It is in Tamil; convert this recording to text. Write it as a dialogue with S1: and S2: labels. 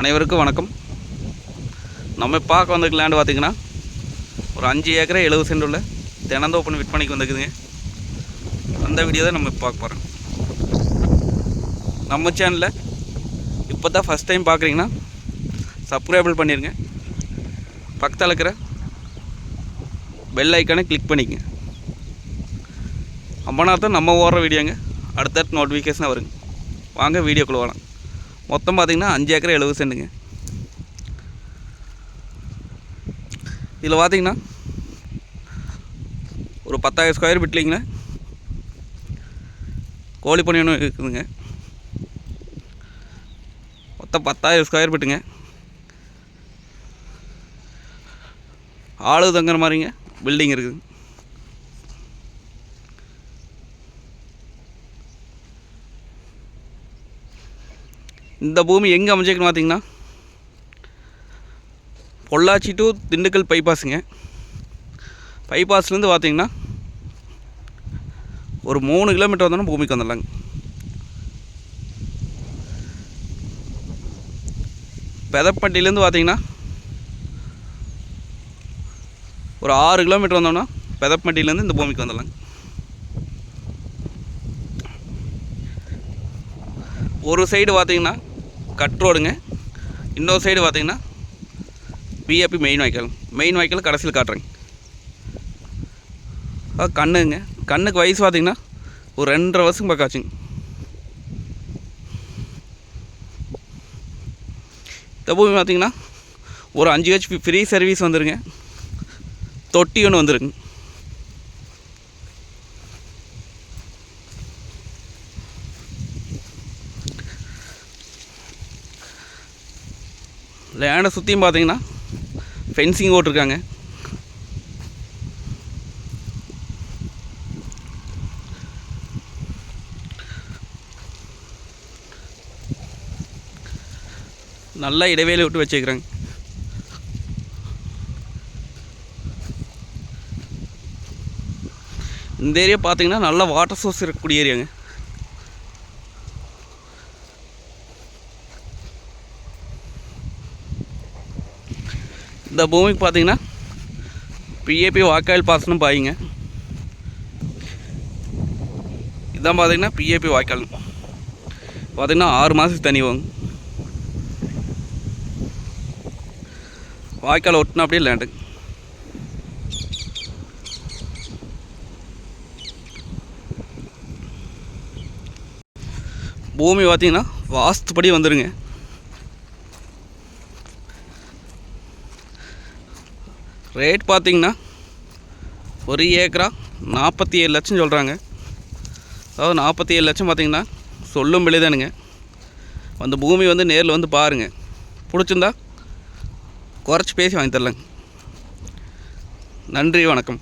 S1: அனைவருக்கும் வணக்கம். நம்ம பார்க்க வந்திருக்க லேண்டு பார்த்தீங்கன்னா ஒரு அஞ்சு ஏக்கரை எழுபது சென்ட் உள்ள தினந்தோப்பன் விற்பனைக்கு வந்துருக்குதுங்க. அந்த வீடியோ தான் நம்ம பார்க்க போகிறோம் நம்ம சேனலில் இப்போ தான் ஃபஸ்ட் டைம் பார்க்குறீங்கன்னா சப்ஸ்கிரைபிள் பண்ணிடுங்க பக்கத்தில் இருக்கிற பெல் ஐக்கானை கிளிக் பண்ணிக்கங்க. அப்போனா தான் நம்ம ஓடுற வீடியோங்க அடுத்தடுத்து நோட்டிஃபிகேஷனாக வருங்க. வாங்க வீடியோக்குள்ளே வரலாம் மொத்தம் பார்த்திங்கன்னா அஞ்சு ஏக்கர் எழுபது சென்ட்டுங்க. இதில் பார்த்திங்கன்னா ஒரு பத்தாயிரம் ஸ்கொயர் ஃபீட்லிங்கள கோழி பண்ணை ஒன்று இருக்குதுங்க. மொத்தம் பத்தாயிரம் ஸ்கொயர் ஃபிட்டுங்க ஆளு தங்குற மாதிரிங்க பில்டிங் இருக்குது. இந்த பூமி எங்கே அமைஞ்சிருக்குன்னு பார்த்தீங்கன்னா பொள்ளாச்சி டு திண்டுக்கல் பைபாஸுங்க பைபாஸ்லேருந்து பார்த்தீங்கன்னா ஒரு மூணு கிலோமீட்டர் வந்தோன்னா பூமிக்கு வந்துடலாங்க. பெதப்பட்டிலேருந்து பார்த்தீங்கன்னா ஒரு ஆறு கிலோமீட்டர் வந்தோம்னா பெதப்பட்டிலேருந்து இந்த பூமிக்கு வந்துடலாங்க. ஒரு சைடு பார்த்தீங்கன்னா கட் ரோடுங்க. இன்னொரு சைடு பார்த்தீங்கன்னா பிஏபி மெயின் வாய்க்கால் மெயின் வாய்க்கால் கடைசியில் காட்டுறேங்க. ஆ கண்ணுங்க. கண்ணுக்கு வயசு பார்த்தீங்கன்னா ஒரு ரெண்டரை வருஷம் பக்காச்சுங்க இந்த பூமி பார்த்தீங்கன்னா ஒரு அஞ்சு ஹெச்பி ஃப்ரீ சர்வீஸ் வந்துருங்க. தொட்டி ஒன்று வந்துருங்க. லேண்டை சுற்றியும் பார்த்தீங்கன்னா ஃபென்சிங் போட்டிருக்காங்க. நல்லா இடைவேளை விட்டு வச்சுக்கிறாங்க இந்த ஏரியா பார்த்தீங்கன்னா நல்ல வாட்டர் சோர்ஸ் இருக்கக்கூடிய ஏரியாங்க இந்த பூமிக்கு பார்த்தீங்கன்னா பிஏபி வாய்க்கால் பாசனம் பாயுங்க. இதான் பார்த்தீங்கன்னா பிஏபி வாய்க்கால் பார்த்தீங்கன்னா ஆறு மாதத்துக்கு தண்ணி வாங்க வாய்க்கால் ஒட்டினா அப்படியே லேண்டு பூமி பார்த்தீங்கன்னா வாஸ்துப்படி வந்துடுங்க ரேட் பார்த்தீங்கன்னா ஒரு ஏக்கரா நாற்பத்தி ஏழு லட்சம் சொல்கிறாங்க. அதாவது நாற்பத்தி ஏழு லட்சம் பார்த்திங்கன்னா சொல்லும் விலைதானுங்க அந்த பூமி வந்து நேரில் வந்து பாருங்கள் பிடிச்சிருந்தா குறைச்சி பேசி வாங்கி தரலாங்க. நன்றி வணக்கம்.